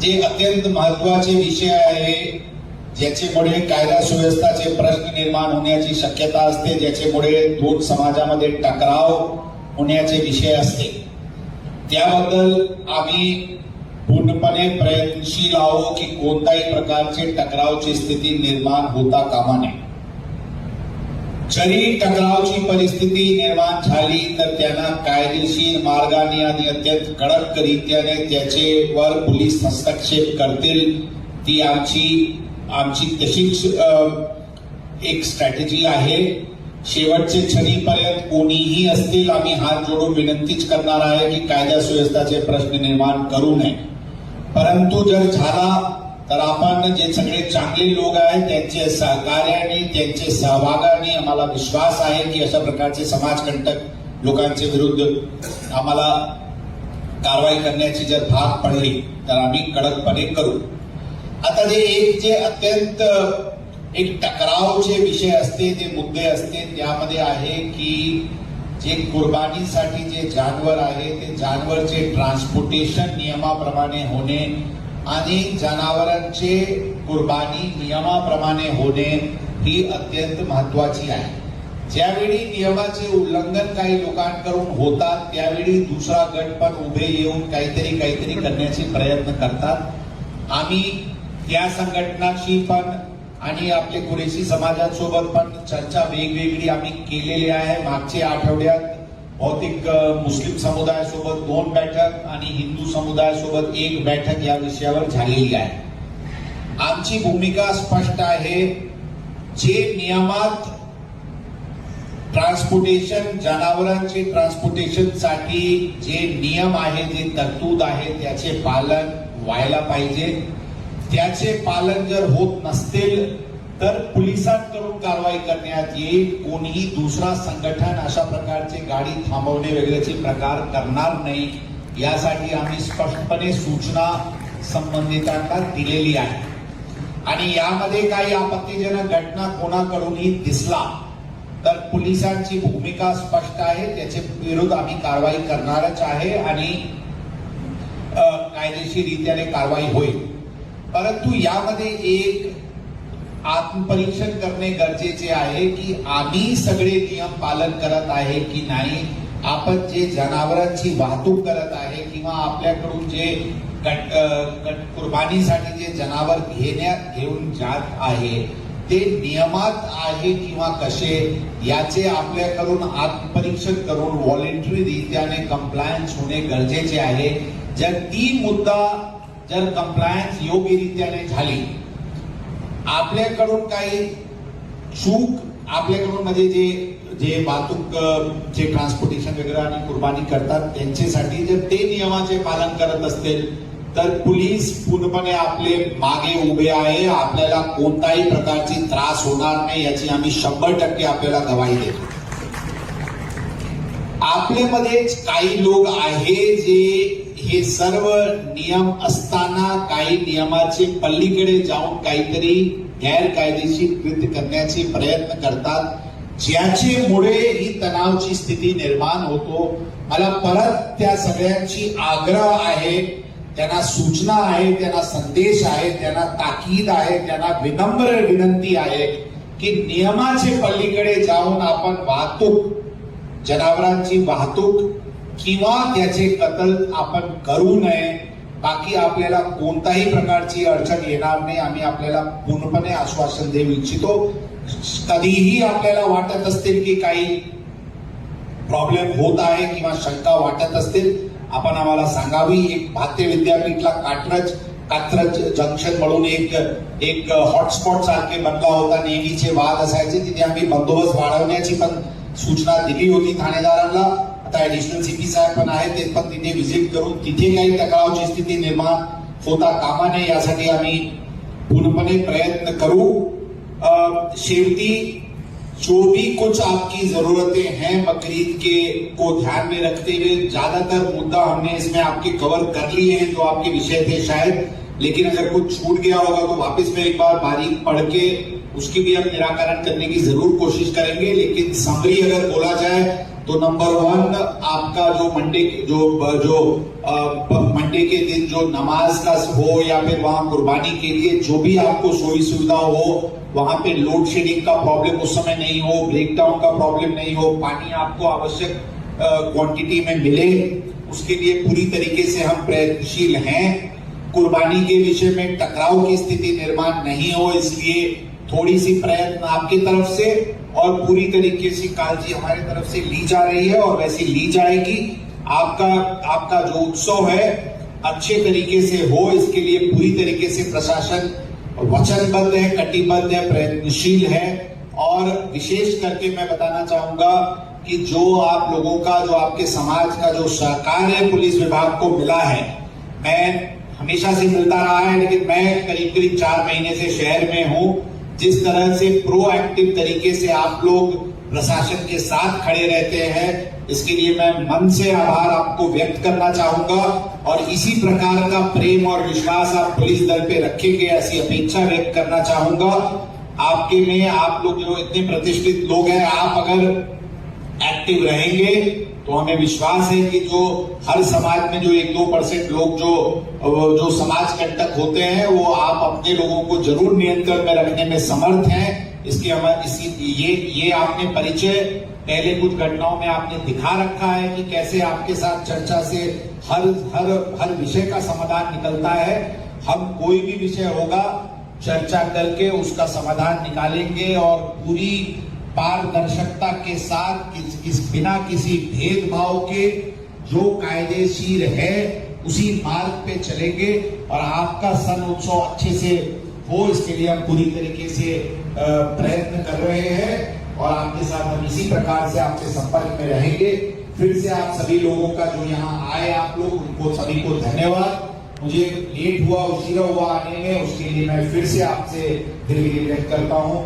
जे अत्यंत महत्त्वाचे विषय आहे ज्याच्यामुळे कायदा सुव्यवस्थाचे प्रश्न निर्माण होण्याची शक्यता असते ज्याच्यामुळे दोन समाजामध्ये टकराव होण्याचे विषय असते. त्याबद्दल आम्ही पूर्णपणे प्रयत्नशील आहो की कोणत्याही प्रकारचे टकरावची स्थिती निर्माण होता कामा नये. जरी टकरावची परिस्थिती निर्माण झाली तर त्यांना कायदेशीर मार्गाने आणि अत्यंत कडक रीत्याने त्याचेवर पोलीस हस्तक्षेप करतील ती आमची आमची तशीच एक स्ट्रॅटेजी आहे. शेवटचे क्षणीपर्यंत कोणीही असतील आम्ही हात जोडून विनंतीच करणार आहे की कायदा सुव्यवस्थाचे प्रश्न निर्माण करू नये. परंतु जर झाला तर आपण जे सगळे चांगले लोक आहेत त्यांचे सहकार्याने त्यांचे सहभागाने आम्हाला विश्वास आहे की अशा प्रकारचे समाजकंटक लोकांचे विरुद्ध आम्हाला कारवाई करण्याची जर भाग पडली तर आम्ही कडकपणे करू. आता जे एक जे अत्यंत एक टकरावचे विषय असते जे मुद्दे असते त्यामध्ये आहे की जे कुर्बानीसाठी जे जानवर आहे ते जानवरचे ट्रान्सपोर्टेशन नियमाप्रमाणे होणे आणि जनावरांचे कुर्बानी नियमाप्रमाणे होणे ही अत्यंत महत्वाची आहे. ज्यावेळी नियमाचे उल्लंघन काही लोकांकडून होतात त्यावेळी दुसरा गट पण उभे येऊन काहीतरी काहीतरी करण्याचे प्रयत्न करतात. आम्ही त्या संघटनाशी पण आणि आपले कुरेशी समाजासोबत पण चर्चा वेगवेगळी आम्ही केलेली आहे. मागच्या आठवड्यात भौतिक मुस्लिम समुदायासोबत दोन बैठक आणि हिंदू समुदायासोबत एक बैठक या विषयावर झालेली आहे. आमची भूमिका स्पष्ट आहे. जे नियमात ट्रान्सपोर्टेशन जनावरांचे ट्रान्सपोर्टेशनसाठी जे नियम आहे जे तरतूद आहे त्याचे पालन व्हायला पाहिजे. त्याचे पालन जर होत नसतील तर पोलिसांकडून कारवाई करण्यात येईल. कोणीही दुसरा संघटन अशा प्रकारचे गाडी थांबवणे वगैरेचे प्रकार करणार नाही. यासाठी आम्ही स्पष्टपणे सूचना संबंधितांना दिलेली आहे. आणि यामध्ये काही आपत्तीजनक घटना कोणाकडूनही दिसला तर पोलिसांची भूमिका स्पष्ट आहे. त्याचे विरुद्ध आम्ही कारवाई करणारच आहे आणि कायदेशीररित्याने कायदेशीर कारवाई होईल. परंतु यामध्ये एक आत्मपरीक्षण करणे गरजेचे आहे की आम्ही सगळे नियम पालन करत आहे की नाही? आपण जे जनावरांची वाहतूक करत आहे किंवा आपल्याकडून जे कट- कट- कुर्बानीसाठी जे जनावर घेण्यात घेऊन जात आहे ते नियमात आहे किंवा कसे? याचे आपल्याकडून आत्मपरीक्षण करून व्हॉलेंटरी रीत्याने कंप्लायन्स होणे गरजेचे आहे. जर ती मुद्दा जर कंप्लायन्स योग्य रीत्याने झाली आपल्याकडून काही चूक आपल्याकडून म्हणजे जे जे वाहतूक जे ट्रान्सपोर्टेशन वगैरे आणि कुर्बानी करतात त्यांच्यासाठी जर ते नियमाचे पालन करत असतील तर पोलीस पूर्णपणे आपले मागे उभे आहे. आपल्याला कोणताही प्रकारची त्रास होणार नाही याची आम्ही शंभर टक्के आपल्याला गवाही देतो. आपल्यामध्येच काही लोक आहे जे हे सर्व नियम असताना काही नियमाचे पल्लीकडे जाऊन काहीतरी गैरकायदेशीर कृत्य करण्याचे प्रयत्न करतात. ज्याच्यामुळे ही तणावची स्थिती निर्माण होतो. मला परत त्या सगळ्यांची आग्रह आहे त्यांना सूचना आहे त्यांना संदेश आहे त्यांना ताकीद आहे त्यांना विनम्र विनंती आहे की नियमाचे पल्लीकडे जाऊन आपण वाहतूक जनावरांची वाहतूक किंवा त्याचे कतल आपण करू नये बाकी आपल्याला कोणताही प्रकारची अडचण येणार नाही आम्ही आपल्याला पूर्णपणे आश्वासन देऊ इच्छितो. कधीही आपल्याला वाटत असतील की काही प्रॉब्लेम होत आहे किंवा शंका वाटत असतील आपण आम्हाला सांगावी. एक भारतीय विद्यापीठला कात्रज कात्रज जंक्शन म्हणून एक एक हॉटस्पॉट सारखे बनला होता. नेहमीचे वाद असायचे तिथे आम्ही बंदोबस्त वाढवण्याची पण सूचना दिली होती ठाणेदारांना. आता ऍडिशनल सीपी साहेब पण आहे ते पण तिथे व्हिजिट करून तिथे काही टकरावची स्थिती निर्माण होता कामा नये यासाठी आम्ही पूर्णपणे प्रयत्न करू. शेवटी जो भी कुछ आपकी जरूरतें हैं बकरीद के को ध्यान में रखते हुए, ज़्यादातर मुद्दा हमने इसमें आपके कवर कर लिए हैं, जो आपके विषय थे शायद, लेकिन अगर कुछ छूट गया होगा तो वापस में एक बार बारीक पढ़ के उसकी भी हम निराकरण करने की ज़रूर कोशिश करेंगे, लेकिन समरी अगर बोला जाए तो नंबर वन आपका जो मंडे, जो जो मंडे के दिन जो नमाज़ का हो या फिर वहाँ कुर्बानी के लिए जो भी आपको सोई सुविधा हो, वहाँ पे लोड शेडिंग का प्रॉब्लम उस समय नहीं हो ब्रेकडाउन का प्रॉब्लम नहीं हो, पानी आपको आवश्यक क्वांटिटी में मिले, उसके लिए पूरी तरीके से हम प्रयत्नशील हैं। कुर्बानी के विषय में टकराव की स्थिति निर्माण नहीं हो, इसलिए थोड़ी सी प्रयत्न आपकी तरफ़ से और पूरी तरीके से कालजी हमारी तरफ़ से ली जा रही है और वैसी ली जाएगी। आपका आपका जो उत्सव है, अच्छे तरीके से हो, इसके लिए पूरी तरीके से प्रशासन वचनबद्ध है, कटिबद्ध है, प्रयत्नशील है। और विशेष करके मैं बताना चाहूँगा कि जो आप लोगों का, जो आपके समाज का जो सहकार है, पुलिस विभाग को मिला है, मैं हमेशा से मिलता रहा है, लेकिन मैं करीब करीब चार महीने से शहर में हूँ। जिस तरह से प्रोएक्टिव तरीके से आप लोग प्रशासन के साथ खड़े रहते हैं, इसके लिए मैं मन से आभार आपको व्यक्त करना चाहूँगा और इसी प्रकार का प्रेम और विश्वास आप पुलिस दल पे रखेंगे ऐसी अपेक्षा व्यक्त करना चाहूँगा। आपके में आप लोग जो इतने प्रतिष्ठित लोग हैं, आप अगर एक्टिव रहेंगे तो हमें विश्वास है कि जो हर समाज में जो एक दो परसेंट लोग जो जो समाज कंटक होते हैं, वो आप अपने लोगों को ज़रूर नियंत्रण में रखने में समर्थ हैं। इसके हम इसी, ये ये आपने परिचय, पहले कुछ घटनाओं में आपने दिखा रखा है कि कैसे आपके साथ चर्चा से हर हर हर विषय का समाधान निकलता है। हम कोई भी विषय होगा, चर्चा करके उसका समाधान निकालेंगे और पूरी पारदर्शकता के साथ किस, किस बिना किसी भेदभाव के जो कायदेशीर है उसी मार्ग पे चलेंगे और आपका सन उत्सव अच्छे से हो इसके लिए हम पूरी तरीके से प्रयत्न कर रहे हैं और आपके साथ हम इसी प्रकार से आपके संपर्क में रहेंगे। फिर से आप सभी लोगों का जो यहाँ आए आप लोग उनको सभी को धन्यवाद। मुझे लेट हुआ उशीरा हुआ आने में उसके लिए मैं फिर से आपसे दिल व्यक्त करता हूँ।